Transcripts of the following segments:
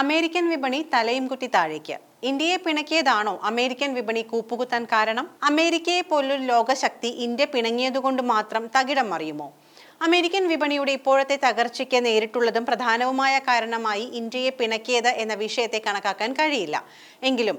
American വിപണി തലയും കുത്തി താഴേക്ക്. ഇന്ത്യയെ പിണക്കിയതാണോ അമേരിക്കൻ വിപണി കൂപ്പുകുത്താൻ കാരണം? അമേരിക്കയെ പോലൊരു ലോകശക്തി ഇന്ത്യ പിണങ്ങിയതുകൊണ്ട് മാത്രം തകിടം മറിയുമോ? അമേരിക്കൻ വിപണിയുടെ ഇപ്പോഴത്തെ തകർച്ചയ്ക്ക് നേരിട്ടുള്ളതും പ്രധാനവുമായ കാരണമായി ഇന്ത്യയെ പിണക്കിയത് എന്ന വിഷയത്തെ കണക്കാക്കാൻ കഴിയില്ല. എങ്കിലും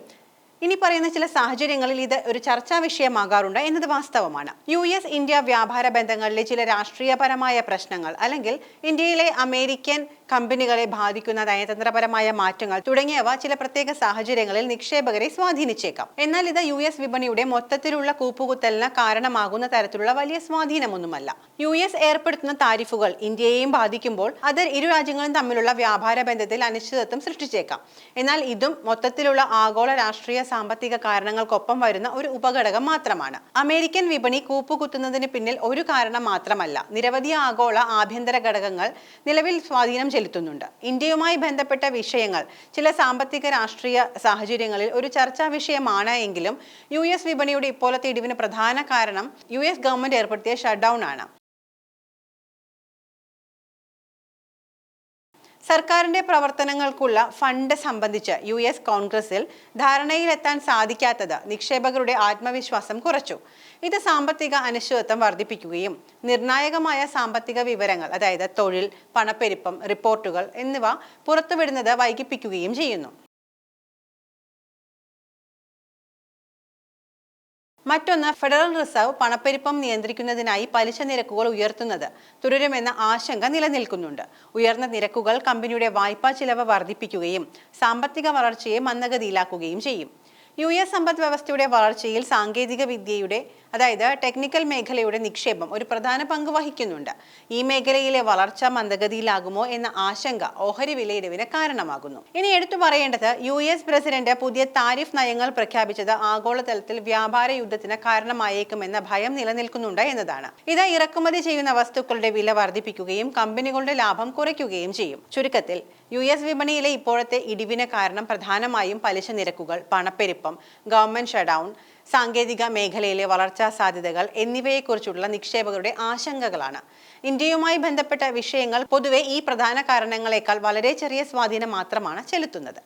ഇനി പറയുന്ന ചില സാഹചര്യങ്ങളിൽ ഇത് ഒരു ചർച്ചാ വിഷയമാകാറുണ്ട് എന്നത് വാസ്തവമാണ്. യു എസ് ഇന്ത്യ വ്യാപാര ബന്ധങ്ങളിലെ ചില രാഷ്ട്രീയപരമായ പ്രശ്നങ്ങൾ അല്ലെങ്കിൽ ഇന്ത്യയിലെ അമേരിക്കൻ കമ്പനികളെ ബാധിക്കുന്ന നയതന്ത്രപരമായ മാറ്റങ്ങൾ തുടങ്ങിയവ ചില പ്രത്യേക സാഹചര്യങ്ങളിൽ നിക്ഷേപകരെ സ്വാധീനിച്ചേക്കാം. എന്നാൽ ഇത് യു എസ് വിപണിയുടെ മൊത്തത്തിലുള്ള കൂപ്പുകുത്തലിന് കാരണമാകുന്ന തരത്തിലുള്ള വലിയ സ്വാധീനമൊന്നുമല്ല. യു എസ് ഏർപ്പെടുത്തുന്ന താരിഫുകൾ ഇന്ത്യയെയും ബാധിക്കുമ്പോൾ അത് ഇരു രാജ്യങ്ങളും തമ്മിലുള്ള വ്യാപാര ബന്ധത്തിൽ അനിശ്ചിതത്വം സൃഷ്ടിച്ചേക്കാം. എന്നാൽ ഇതും മൊത്തത്തിലുള്ള ആഗോള രാഷ്ട്രീയ സാമ്പത്തിക കാരണങ്ങൾക്കൊപ്പം വരുന്ന ഒരു ഉപഘടകം മാത്രമാണ്. അമേരിക്കൻ വിപണി കൂപ്പുകുത്തുന്നതിന് പിന്നിൽ ഒരു കാരണം മാത്രമല്ല നിരവധി ആഗോള ആഭ്യന്തര ഘടകങ്ങൾ നിലവിൽ സ്വാധീനം ചെലുത്തുന്നുണ്ട്. ഇന്ത്യയുമായി ബന്ധപ്പെട്ട വിഷയങ്ങൾ ചില സാമ്പത്തിക രാഷ്ട്രീയ സാഹചര്യങ്ങളിൽ ഒരു ചർച്ചാ വിഷയമാണ് എങ്കിലും യു എസ് വിപണിയുടെ ഇപ്പോഴത്തെ ഇടിവിന് പ്രധാന കാരണം യു എസ് ഗവൺമെന്റ് ഏർപ്പെടുത്തിയ ഷട്ട് ഡൗൺ ആണ്. സർക്കാരിന്റെ പ്രവർത്തനങ്ങൾക്കുള്ള ഫണ്ട് സംബന്ധിച്ച് യു എസ് കോൺഗ്രസിൽ ധാരണയിലെത്താൻ സാധിക്കാത്തത് നിക്ഷേപകരുടെ ആത്മവിശ്വാസം കുറച്ചു. ഇത് സാമ്പത്തിക അനിശ്ചിതത്വം വർദ്ധിപ്പിക്കുകയും നിർണായകമായ സാമ്പത്തിക വിവരങ്ങൾ അതായത് തൊഴിൽ പണപ്പെരുപ്പം റിപ്പോർട്ടുകൾ എന്നിവ പുറത്തുവിടുന്നത് വൈകിപ്പിക്കുകയും ചെയ്യുന്നു. മറ്റൊന്ന് ഫെഡറൽ റിസർവ് പണപ്പെരുപ്പം നിയന്ത്രിക്കുന്നതിനായി പലിശ നിരക്കുകൾ ഉയർത്തുന്നത് തുടരുമെന്ന ആശങ്ക നിലനിൽക്കുന്നുണ്ട്. ഉയർന്ന നിരക്കുകൾ കമ്പനിയുടെ വായ്പാ ചിലവ് വർദ്ധിപ്പിക്കുകയും സാമ്പത്തിക വളർച്ചയെ മന്ദഗതിയിലാക്കുകയും ചെയ്യും. യു എസ് സമ്പദ് വ്യവസ്ഥയുടെ വളർച്ചയിൽ സാങ്കേതിക വിദ്യയുടെ അതായത് ടെക്നിക്കൽ മേഖലയുടെ നിക്ഷേപം ഒരു പ്രധാന പങ്ക് വഹിക്കുന്നുണ്ട്. ഈ മേഖലയിലെ വളർച്ച മന്ദഗതിയിലാകുമോ എന്ന ആശങ്ക ഓഹരി വിലയിടിവിന് കാരണമാകുന്നു. ഇനി എടുത്തു പറയേണ്ടത് യു എസ് പ്രസിഡന്റ് പുതിയ താരിഫ് നയങ്ങൾ പ്രഖ്യാപിച്ചത് ആഗോളതലത്തിൽ വ്യാപാര യുദ്ധത്തിന് കാരണമായേക്കുമെന്ന ഭയം നിലനിൽക്കുന്നുണ്ട് എന്നതാണ്. ഇത് ഇറക്കുമതി ചെയ്യുന്ന വസ്തുക്കളുടെ വില വർദ്ധിപ്പിക്കുകയും കമ്പനികളുടെ ലാഭം കുറയ്ക്കുകയും ചെയ്യും. ചുരുക്കത്തിൽ യു എസ് വിപണിയിലെ ഇപ്പോഴത്തെ ഇടിവിന് കാരണം പ്രധാനമായും പലിശ നിരക്കുകൾ പണപ്പെരുപ്പം ഗവൺമെന്റ് ഷട്ട്ഡൗൺ സാങ്കേതിക മേഖലയിലെ വളർച്ചാ സാധ്യതകൾ എന്നിവയെക്കുറിച്ചുള്ള നിക്ഷേപകരുടെ ആശങ്കകളാണ്. ഇന്ത്യയുമായി ബന്ധപ്പെട്ട വിഷയങ്ങൾ പൊതുവെ ഈ പ്രധാന കാരണങ്ങളെക്കാൾ വളരെ ചെറിയ സ്വാധീനം മാത്രമാണ് ചെലുത്തുന്നത്.